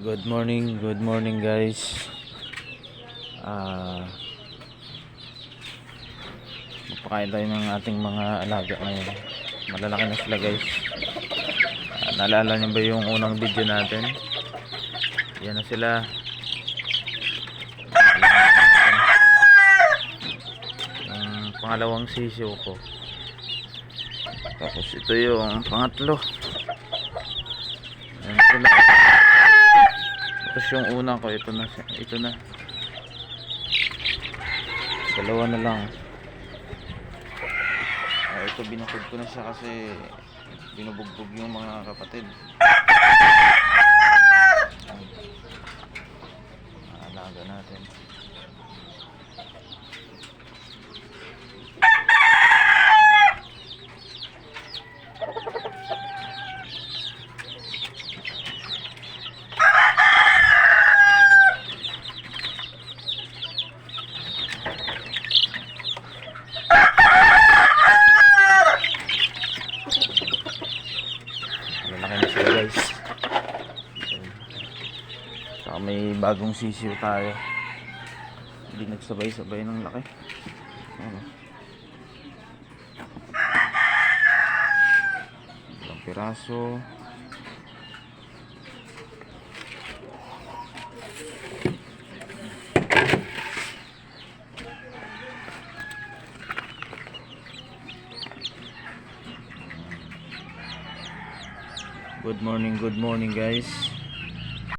Good morning, good morning guys. Ah Magpakain tayo ng ating mga alaga ngayon. Malalaki na sila guys. Ah, naalala niyo ba yung unang video natin? Yan na sila. Yung pangalawang sisiw ko. Tapos ito yung pangatlo. Yan sila. Yung una ko, ito na, ito na. Dalawa na lang. Ah, ito binukod ko na siya kasi binubugbog yung mga kapatid. Alaga natin. Na sila guys. Saka may bagong sisiw tayo. Hindi nagsabay-sabay ng laki. Ano? Ilang piraso. Good morning, good morning guys.